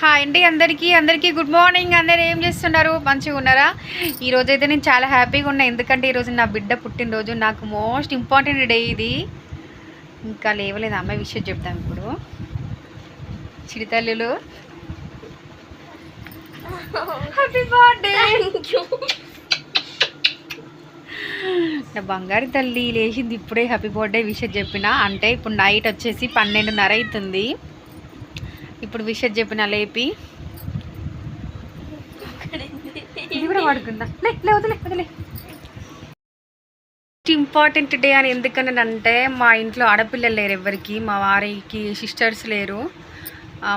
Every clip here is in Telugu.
హాయ్ అండి అందరికీ అందరికీ గుడ్ మార్నింగ్. అందరు ఏం చేస్తున్నారు? మంచిగా ఉన్నారా? ఈ రోజు అయితే నేను చాలా హ్యాపీగా ఉన్నా. ఎందుకంటే ఈరోజు నా బిడ్డ పుట్టినరోజు. నాకు మోస్ట్ ఇంపార్టెంట్ డే ఇది. ఇంకా లేవలేదు. అమ్మాయి విషయం చెప్తాం ఇప్పుడు. చిరుతల్లులు హ్యాపీ బర్త్డే నా బంగారు తల్లి లేచింది ఇప్పుడే. హ్యాపీ బర్త్డే విషయం చెప్పిన. అంటే ఇప్పుడు నైట్ వచ్చేసి పన్నెండున్నర అవుతుంది. ఇప్పుడు విషయం చెప్పిన లేపి. ఇది కూడా లే లే వదిలే వదిలే. ఇంపార్టెంట్ డే అని ఎందుకనంటే మా ఇంట్లో ఆడపిల్లలు లేరు ఎవరికి మా వారికి సిస్టర్స్ లేరు.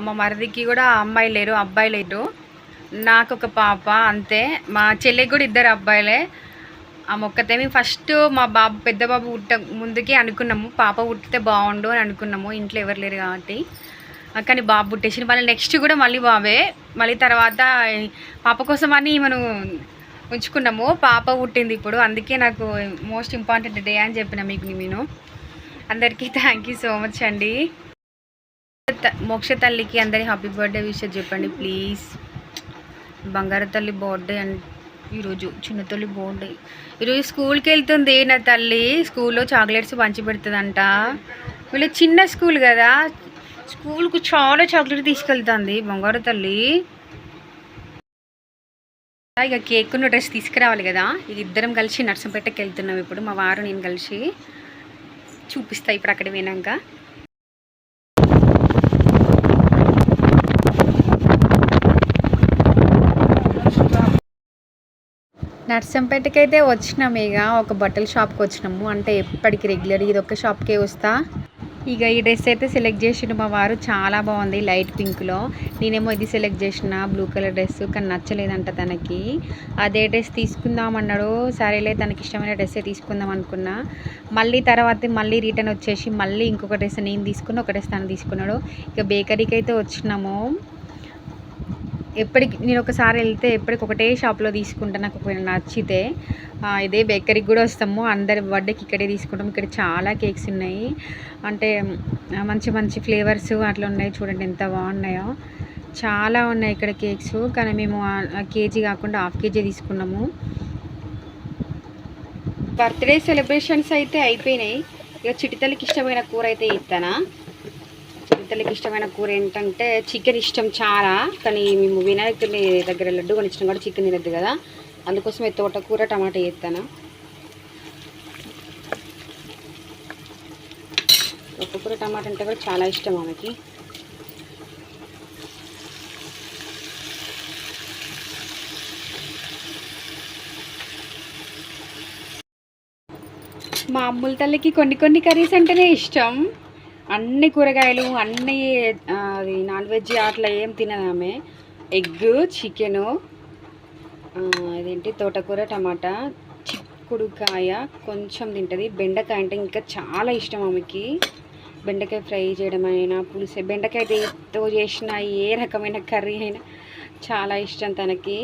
మా మరిదికి కూడా అమ్మాయి లేరు అబ్బాయి లేరు. నాకు ఒక పాప అంతే. మా చెల్లికి కూడా ఇద్దరు అబ్బాయిలే. ఆ మొక్కతేమి ఫస్ట్ మా బాబు పెద్ద బాబు పుట్ట ముందుకే అనుకున్నాము. పాప పుట్టితే బాగుండు అని అనుకున్నాము. ఇంట్లో ఎవరు లేరు కాబట్టి. కానీ బాబు పుట్టేసిన మళ్ళీ నెక్స్ట్ కూడా మళ్ళీ బాబే మళ్ళీ తర్వాత పాప కోసం అని మనం ఉంచుకున్నాము. పాప పుట్టింది ఇప్పుడు. అందుకే నాకు మోస్ట్ ఇంపార్టెంట్ డే అని చెప్పిన మీకు నేను. అందరికీ థ్యాంక్ యూ సో మచ్ అండి. త- మోక్ష తల్లికి అందరి హ్యాపీ బర్త్డే విషయం చెప్పండి ప్లీజ్ బంగారు తల్లి బర్త్డే అండ్ ఈరోజు చిన్న తల్లి బర్త్డే ఈరోజు స్కూల్కి వెళ్తుంది నా తల్లి. స్కూల్లో చాక్లెట్స్ పంచి పెడుతుందంట. వీళ్ళు చిన్న స్కూల్ కదా. స్కూల్కు చాలా చాక్లెట్ తీసుకెళ్తుంది. బంగారు తల్లి. ఇక కేక్ ఉన్న డ్రెస్ తీసుకురావాలి కదా. ఇక ఇద్దరం కలిసి నర్సంపేటకి వెళ్తున్నాం ఇప్పుడు. మా వారు నేను కలిసి చూపిస్తా ఇప్పుడు అక్కడ పోయినాక. నర్సంపేటకి అయితే వచ్చినాము ఇక. ఒక బట్టల షాప్కి వచ్చినాము. అంటే ఎప్పటికి రెగ్యులర్ ఇది ఒక షాప్కే వస్తా. ఇక ఈ డ్రెస్ అయితే సెలెక్ట్ చేసిండు మా వారు. చాలా బాగుంది లైట్ పింక్లో. నేనేమో ఇది సెలెక్ట్ చేసిన బ్లూ కలర్ డ్రెస్ కానీ నచ్చలేదంట తనకి. అదే డ్రెస్ తీసుకుందాం అన్నాడు సరేలే తనకి ఇష్టమైన డ్రెస్సే తీసుకుందాం అనుకున్నా. మళ్ళీ తర్వాత మళ్ళీ రిటర్న్ వచ్చేసి మళ్ళీ ఇంకొక డ్రెస్ నేను తీసుకున్న ఒక డ్రెస్ తను తీసుకున్నాడు. ఇక బేకరీకి అయితే వచ్చినాము. ఎప్పటికి నేను ఒకసారి వెళ్తే ఎప్పటికి ఒకటే షాప్లో తీసుకుంటా. నాకు ఒకవేళ నచ్చితే ఇదే బేకరీకి కూడా వస్తాము. అందరి బర్త్డేకి ఇక్కడే తీసుకుంటాం ఇక్కడ చాలా కేక్స్ ఉన్నాయి. అంటే మంచి మంచి ఫ్లేవర్స్ అట్లా ఉన్నాయి. చూడండి ఎంత బాగున్నాయో. చాలా ఉన్నాయి ఇక్కడ కేక్స్. కానీ మేము కేజీ కాకుండా హాఫ్ కేజీ తీసుకున్నాము. బర్త్డే సెలబ్రేషన్స్ అయితే అయిపోయినాయి. ఇక చిటితలకి ఇష్టమైన కూర అయితే ఇస్తానా చిరుతలకి ఇష్టమైన కూర ఏంటంటే చికెన్ ఇష్టం చాలా కానీ మేము వినాయకుడిని దగ్గర లడ్డు కొనిచ్చినాం కూడా చికెన్ తినద్దు కదా. అందుకోసమే తోటకూర టమాటా వేస్తాను తోటకూర టమాటా అంటే కూడా చాలా ఇష్టం ఆమెకి. మా అమ్ముల తల్లికి కొన్ని కొన్ని కర్రీస్ అంటేనే ఇష్టం. అన్ని కూరగాయలు అన్ని అది నాన్ వెజ్ అట్లా ఏం తినదు ఆమె. ఎగ్ చికెను అదేంటి తోటకూర టమాటా చిక్కుడుకాయ కొంచెం తింటుంది. బెండకాయ అంటే ఇంకా చాలా ఇష్టం ఆమెకి. బెండకాయ ఫ్రై చేయడం అయినా పులుసు బెండకాయతో చేసిన ఏ రకమైన కర్రీ అయినా చాలా ఇష్టం తనకి.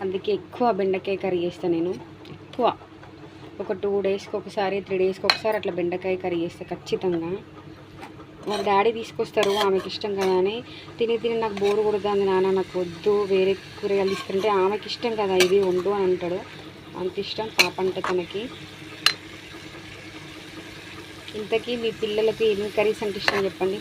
అందుకే ఎక్కువ బెండకాయ కర్రీ చేస్తాను నేను. ఎక్కువ. ఒక టూ డేస్కి ఒకసారి త్రీ డేస్కి ఒకసారి అట్లా బెండకాయ కర్రీ చేస్తే ఖచ్చితంగా. వాళ్ళ డాడీ తీసుకొస్తారు ఆమెకి ఇష్టం కదా అని. తిని తిని నాకు బోరు కొడుతుంది నాన్న నాకు వద్దు వేరే కూరగాయలు తీసుకుంటే ఆమెకి ఇష్టం కదా ఇది వండు అని అంటాడు. అంత ఇష్టం పాప అంటే తనకి. ఇంతకీ మీ పిల్లలకి ఎన్ని కర్రీస్ అంటే ఇష్టం చెప్పండి.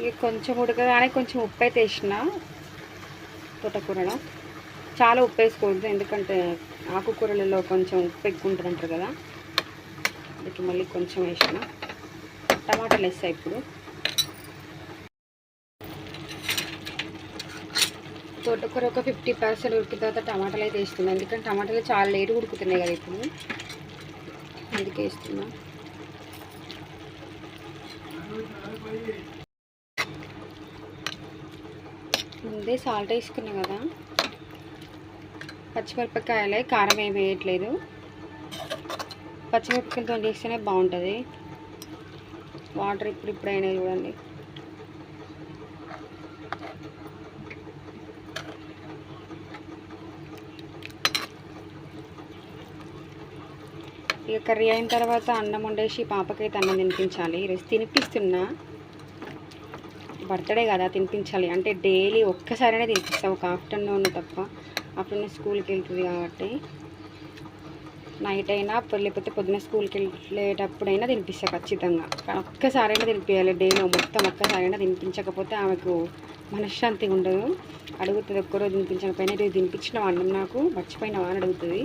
ఇక కొంచెం ఉడకగానే కొంచెం ఉప్పు అయితే వేసిన తోటకూరలో. చాలా ఉప్పు వేసుకోవద్దు ఎందుకంటే ఆకుకూరలలో కొంచెం ఉప్పు ఎక్కువ ఉంటుంది అంటారు కదా. అందుకే మళ్ళీ కొంచెం వేసిన. టమాటాలు వేస్తాయి ఇప్పుడు. తోటకూర ఒక ఫిఫ్టీ పర్సెంట్ ఉడికిన తర్వాత టమాటాలు అయితే వేస్తున్నాను ఎందుకంటే టమాటాలు చాలా లేటు ఉడుకుతున్నాయి కదా ఇప్పుడు. అందుకే వేస్తున్నా. ముందే సాల్ట్ వేసుకున్నా కదా. పచ్చిమిరపకాయలే కారం ఏమి వేయట్లేదు. పచ్చిమిరపకాయలతో చేస్తేనే బాగుంటుంది. వాటర్ ఇప్పుడు ఇప్పుడైనా చూడండి. ఇక కర్రీ అయిన తర్వాత అన్నం వండేసి పాపకైతే అన్నం తినిపించాలి. ఈరోజు తినిపిస్తున్నా. బర్త్డే కదా తినిపించాలి. అంటే డైలీ ఒక్కసారైనా తినిపిస్తా ఒక ఆఫ్టర్నూన్ తప్ప. ఆఫ్టర్నూన్ స్కూల్కి వెళ్తుంది కాబట్టి నైట్ అయినా లేకపోతే పొద్దున స్కూల్కి వెళ్ళేటప్పుడైనా తినిపిస్తా ఖచ్చితంగా. కానీ ఒక్కసారైనా తినిపించాలి డైలీ మొత్తం ఒక్కసారైనా తినిపించకపోతే ఆమెకు మనశ్శాంతి ఉండదు. అడుగుతుంది ఒక్కరోజు తినిపించకపోయినా ఇది తినిపించిన అన్నం నాకు మర్చిపోయినావా అని అడుగుతుంది.